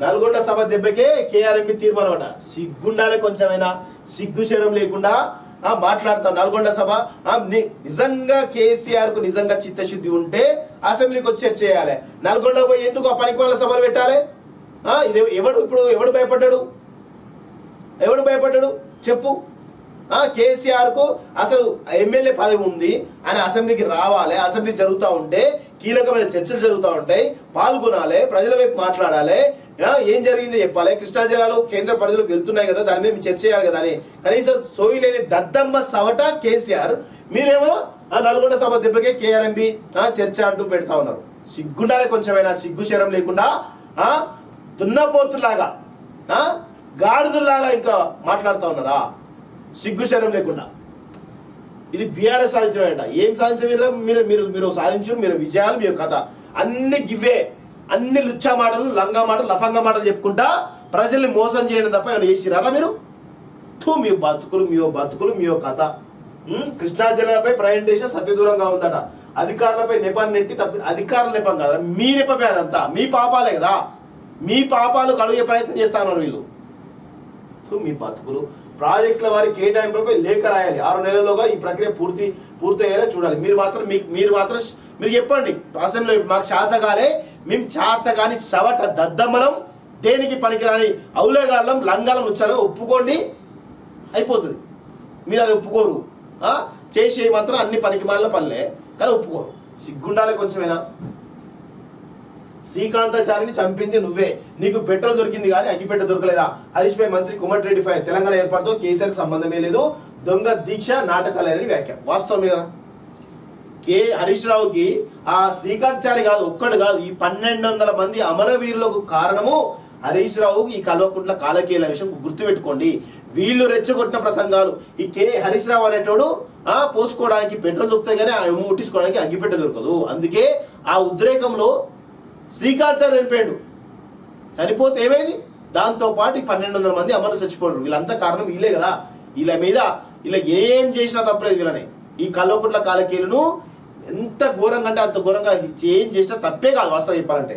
నల్గొండ సభ దెబ్బకే KRMP తీర్మానం అట. సిగ్గుండాలే కొంచెమైనా సిగ్గు శరం లేకుండా ఆ, మాట్లాడతాం నల్గొండ సభ. ని- నిజంగా కేసీఆర్కు నిజంగా చిత్తశుద్ధి ఉంటే అసెంబ్లీకి వచ్చి చేయాలి. నల్గొండ పోయి ఎందుకు ఆ పనికి వాళ్ళ సభలు పెట్టాలి? ఇది ఎవడు ఇప్పుడు ఎవడు భయపడ్డాడు? ఎవడు భయపడ్డాడు? చెప్పు. కేసీఆర్కు కేసీఆర్కు అసలు ఎమ్మెల్యే పదవి ఉంది ఆయన అసెంబ్లీకి రావాలి అసెంబ్లీ జరుగుతూ ఉంటే కీలకమైన చర్చలు జరుగుతూ ఉంటాయి పాల్గొనాలి ప్రజల వైపు మాట్లాడాలి ఏం జరిగిందో చెప్పాలి. కృష్ణా జిల్లాలో కేంద్ర పరిధిలోకి వెళ్తున్నాయి కదా దాని మీద చర్చ చేయాలి కదా అని. కనీసం సోయి లేని దద్దమ్మ సవట కేసీఆర్ మీరేమో ఆ నల్గొండ సభ దెబ్బకే కేఆర్ఎంబి చర్చ అంటూ పెడతా ఉన్నారు. సిగ్గుండాలి కొంచెమైనా సిగ్గు శరం లేకుండా దున్నపోతులాగా గాడిదలాగా ఇంకా మాట్లాడుతూ ఉన్నారా? సిగ్గు శరం లేకుండా. ఇది బీఆర్ఎస్ సాధించమంట ఏం సాధించమీరా మీరు మీరు మీరు సాధించు మీరు విజయాలు మీ కథ. అన్ని గివే అన్ని లుచ్చా మాటలు లంగా మాటలు లఫంగా మాటలు చెప్పుకుంటా ప్రజల్ని మోసం చేయడం తప్ప ఏమైనా చేసిరారా మీరు? తూ మీ బతుకులు మీ బతుకులు మీ కథ. కృష్ణా జిల్లాపై ప్రయాణించేసిన సత్యదూరంగా ఉందట. అధికారులపై నెపాన్ని నెట్టి తప్పి అధికారుల నెపం కదా మీ నెపమే అదంతా. మీ పాపాలే కదా. మీ పాపాలు కడుగే ప్రయత్నం చేస్తా ఉన్నారు వీళ్ళు. మీ బతుకులు. ప్రాజెక్టుల వారి కేటాయింపులపై లేఖ రాయాలి. ఆరు నెలల్లోగా ఈ ప్రక్రియ పూర్తి పూర్తయ్యేలా చూడాలి. మీరు మాత్రం మీకు మీరు మాత్రం మీరు చెప్పండి. అసెంబ్లీ మాకు శాతగాలే మేము చాతగాని సవట దద్దమ్మలం దేనికి పనికిరాని అవులేగాళ్ళం లంగాలం వచ్చాలో ఒప్పుకోండి అయిపోతుంది. మీరు అది ఒప్పుకోరు. చేసే మాత్రం అన్ని పనికి మాలిన పనులే కానీ ఒప్పుకోరు. సిగ్గుండాలి కొంచెమేనా. శ్రీకాంతాచారిని చంపింది నువ్వే. నీకు పెట్రోల్ దొరికింది కానీ అగ్గిపెట్ట దొరకలేదా? హరీష్ పై మంత్రి కోమటిరెడ్డి ఫైర్ తెలంగాణ ఏర్పాటుతో కేసీఆర్కి సంబంధమే లేదు. దొంగ దీక్ష నాటకాలని వ్యాఖ్య. వాస్తవమే కదా కే హరీష్ రావుకి ఆ శ్రీకాంతాచారి కాదు ఒక్కడు కాదు ఈ పన్నెండు వందల మంది అమరవీరులకు కారణము హరీష్ రావు ఈ కల్వకుంట్ల కాలకీల విషయం గుర్తుపెట్టుకోండి. వీళ్ళు రెచ్చగొట్టిన ప్రసంగాలు. ఈ కే హరీష్ రావు అనేటోడు ఆ పోసుకోవడానికి పెట్రోల్ దొరుకుతాయి కానీ ఆ ముట్టించుకోవడానికి అగ్గిపెట్ట దొరకదు. అందుకే ఆ ఉద్రేకంలో శ్రీకాంత్ సార్ చనిపోయాడు. చనిపోతే ఏమైంది? దాంతో పాటు ఈ పన్నెండు వందల మంది అమలు చచ్చిపోయారు. వీళ్ళంతా కారణం వీళ్ళే కదా. వీళ్ళ మీద వీళ్ళ ఏం చేసినా తప్పలేదు వీళ్ళని. ఈ కల్వకుంట్ల కాలకీలను ఎంత ఘోరంగా అంటే అంత ఘోరంగా ఏం చేసినా తప్పే కాదు వాస్తవం చెప్పాలంటే.